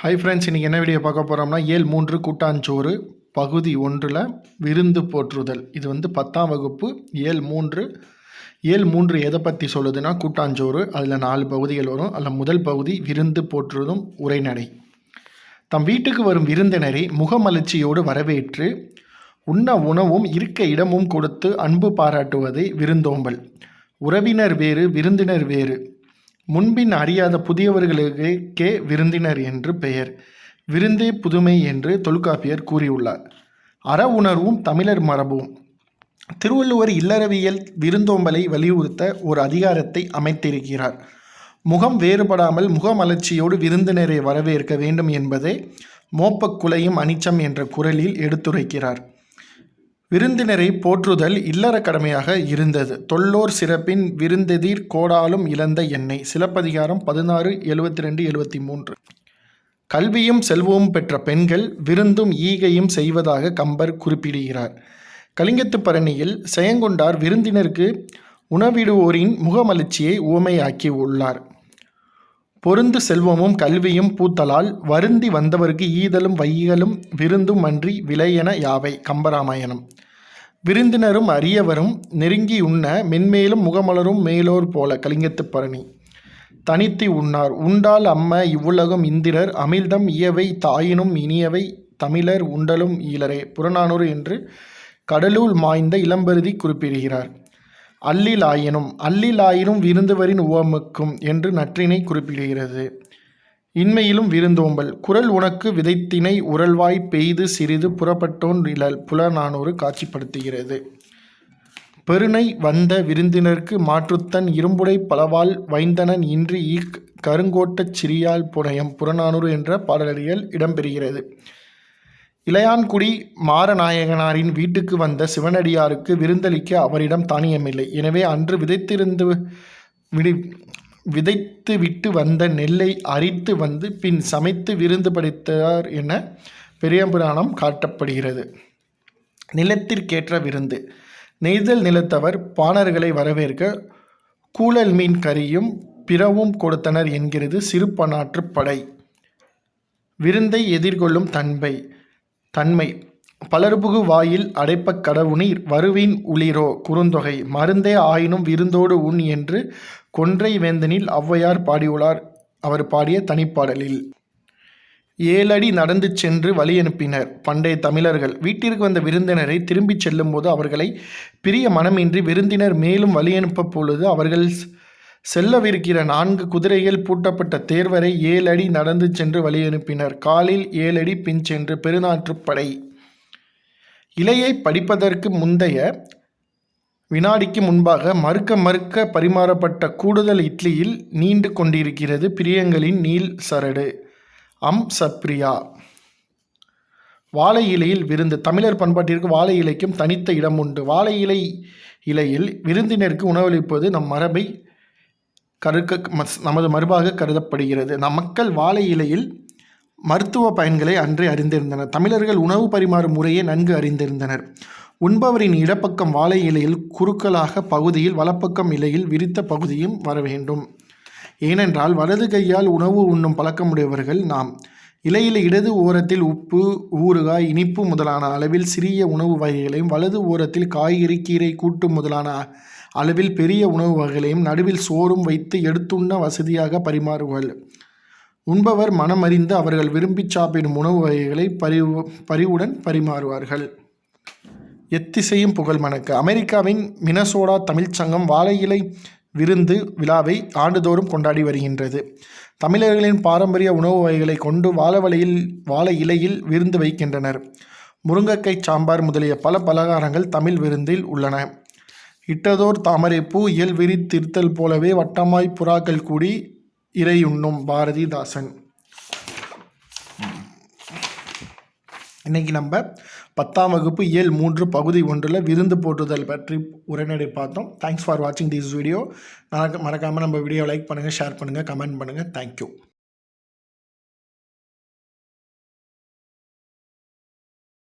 Hi friends இன்றைக்கி என்ன video பார்க்க போகிறோம்னா ஏழு மூன்று கூட்டாஞ்சோறு பகுதி ஒன்றில் விருந்து போற்றுதல். இது வந்து பத்தாம் வகுப்பு ஏழு மூன்று. ஏழு மூன்று எதை பற்றி சொல்லுதுன்னா கூட்டாஞ்சோறு அதில் நாலு பகுதிகள் வரும். அதில் முதல் பகுதி விருந்து போற்றுவதும் உரைநடை தம் வீட்டுக்கு வரும் விருந்தினரை முகமலர்ச்சியோடு வரவேற்று உண்ண உணவும் இருக்க இடமும் கொடுத்து அன்பு பாராட்டுவதை விருந்தோம்பல். உறவினர் வேறு விருந்தினர் வேறு. முன்பின் அறியாத புதியவர்களுக்கே விருந்தினர் என்று பெயர். விருந்தே புதுமை என்று தொல்காப்பியர் கூறியுள்ளார். அற உணர்வும் தமிழர் மரபும். திருவள்ளுவர் இல்லறவியல் விருந்தோம்பலை வலியுறுத்த ஒரு அதிகாரத்தை அமைத்திருக்கிறார். முகம் வேறுபடாமல் முகமலர்ச்சியோடு விருந்தினரை வரவேற்க வேண்டும் என்பதை மோப்பக் குலையும் அனிச்சம் என்ற குரலில் எடுத்துரைக்கிறார். விருந்தினரை போற்றுதல் இல்லற கடமையாக இருந்தது. தொல்லோர் சிறப்பின் விருந்தெதிர் கோடாலும் இழந்த எண்ணெய் சிலப்பதிகாரம் பதினாறு எழுபத்தி ரெண்டு எழுபத்தி மூன்று கல்வியும் செல்வமும் பெற்ற பெண்கள் விருந்தும் ஈகையும் செய்வதாக கம்பர் குறிப்பிடுகிறார். கலிங்கத்து பரணியில் செயங்கொண்டார் விருந்தினருக்கு உணவிடுவோரின் முகமலர்ச்சியை உவமையாக்கி உள்ளார் பொருந்து செல்வமும் கல்வியும் பூத்தலால் வருந்தி வந்தவருக்கு ஈதலும் வையலும் விருந்தும் அன்றி விலையென யாவை? கம்பராமாயணம். விருந்தினரும் அரியவரும் நெருங்கி உண்ண மென்மேலும் முகமலரும் மேலோர் போல கலிங்கத்து பரணி. தனித்து உண்ணார். உண்டால் அம்ம இவ்வுலகம் இந்திரர் அமிழ்தம் இயவை தாயினும் இனியவை தமிழர் உண்டலும் ஈழரே. புறநானூறு என்று கடலூர் மாய்ந்த இளம்பருதி குறிப்பிடுகிறார். அல்லிலாயினும் அல்லிலாயினும் விருந்துவரின் உவமுக்கும் என்று நற்றினை குறிப்பிடுகிறது. இன்மையிலும் விருந்தோம்பல். குரல் உனக்கு விதைத்தினை உரல்வாய் பெய்து சிறிது புறப்பட்டோன் இழல் புலநானூறு காட்சிப்படுத்துகிறது. பெருனை வந்த விருந்தினருக்கு மாற்றுத்தன் இரும்புடை பலவால் வைந்தனன் இன்றி ஈக் கருங்கோட்டச் சிறியால் புனையம் புறநானூறு என்ற பாடலியல் இடம்பெறுகிறது. இளையான்குடி மாரநாயகனாரின் வீட்டுக்கு வந்த சிவனடியாருக்கு விருந்தளிக்க அவரிடம் தானியமில்லை. எனவே அன்று விதைத்திருந்து விடி விதைத்து விட்டு வந்த நெல்லை அரித்து வந்து பின் சமைத்து விருந்து படைத்தார் என பெரியபுராணம் காட்டப்படுகிறது. நிலத்திற்கேற்ற விருந்து. நெய்தல் நிலத்தவர் பாணர்களை வரவேற்க கூழல் மீன் கறியும் பிறவும் கொடுத்தனர் என்கிறது சிறுபனாற்று படை. விருந்தை எதிர்கொள்ளும் தன்மை தன்மை. பலர்புகு வாயில் அடைப்பக் கடவுநீர் வருவின் உளிரோ குறுந்தொகை. மருந்தே ஆயினும் விருந்தோடு உண் என்று கொன்றை வேந்தனில் ஔவையார் பாடியுள்ளார் அவர் பாடிய தனிப்பாடலில். ஏழடி நடந்து சென்று வழி அனுப்பினர். பண்டைய தமிழர்கள் வீட்டிற்கு வந்த விருந்தினரை திரும்பிச் செல்லும்போது அவர்களை பிரிய மனமின்றி விருந்தினர் மேலும் வழி அனுப்ப பொழுது அவர்கள் செல்லவிருக்கிற நான்கு குதிரைகள் பூட்டப்பட்ட தேர்வரை ஏழடி நடந்து சென்று வழியனுப்பினர். காலில் ஏழடி பின் சென்று பெருநாற்றுப்படை இலையை படிப்பதற்கு முந்தைய வினாடிக்கு முன்பாக மறுக்க மறுக்க பரிமாறப்பட்ட கூடுதல் இட்லியில் நீண்டு கொண்டிருக்கிறது பிரியங்களின் நீல் சரடு. அம் சப்ரியா. வாழை இலையில் விருந்து. தமிழர் பண்பாட்டிற்கு வாழை இலைக்கும் தனித்த இடம் உண்டு. வாழை இலை இலையில் விருந்தினருக்கு உணவளிப்பது நம் மரபை கருக்க நமது மரபாக கருதப்படுகிறது. நம் மக்கள் வாழை இலையில் மருத்துவ பயன்களை அன்றே அறிந்திருந்தனர். தமிழர்கள் உணவு பரிமாறும் முறையை நன்கு அறிந்திருந்தனர். உண்பவரின் இடப்பக்கம் வாழை இலையில் குறுக்கலாக பகுதியில் வலப்பக்கம் இலையில் விரித்த பகுதியும் வர வேண்டும். ஏனென்றால் வலது கையால் உணவு உண்ணும் பழக்கமுடையவர்கள் நாம். இலையில் இடது ஓரத்தில் உப்பு ஊறுகாய் இனிப்பு முதலான அளவில் சிறிய உணவு வகைகளையும் வலது ஓரத்தில் காய்கறி கீரை கூட்டு முதலான அளவில் பெரிய உணவு வகைகளையும் நடுவில் சோறும் வைத்து எடுத்துண்ண வசதியாக பரிமாறுவார்கள் உண்பவர் மனமறிந்து அவர்கள் விரும்பி சாப்பிடும் உணவு வகைகளை பரிவு பரிவுடன் பரிமாறுவார்கள். எத்திசையும் புகழ் மணக்க. அமெரிக்காவின் மினசோடா தமிழ்ச்சங்கம் வாழை இலை விருந்து விழாவை ஆண்டுதோறும் கொண்டாடி வருகின்றது. தமிழர்களின் பாரம்பரிய உணவு வகைகளை கொண்டு வாழவலையில் வாழை இலையில் விருந்து வைக்கின்றனர். முருங்கக்கை சாம்பார் முதலிய பல பலகாரங்கள் தமிழ் விருந்தில் உள்ளன. இட்டதோர் தாமரை பூ இயல் விரித்திருத்தல் போலவே வட்டமாய் புறாக்கள் கூடி இறையுண்ணும் பாரதிதாசன். இன்னைக்கு நம்ம பத்தாம் வகுப்பு இயல் மூன்று பகுதி ஒன்றில் விருந்து போற்றுதல் பற்றி உரைநடை பார்த்தோம். தேங்க்ஸ் ஃபார் வாட்சிங் திஸ் வீடியோ மறக்காமல் நம்ம வீடியோ லைக் பண்ணுங்கள் ஷேர் பண்ணுங்கள் கமெண்ட் பண்ணுங்கள் தேங்க்யூ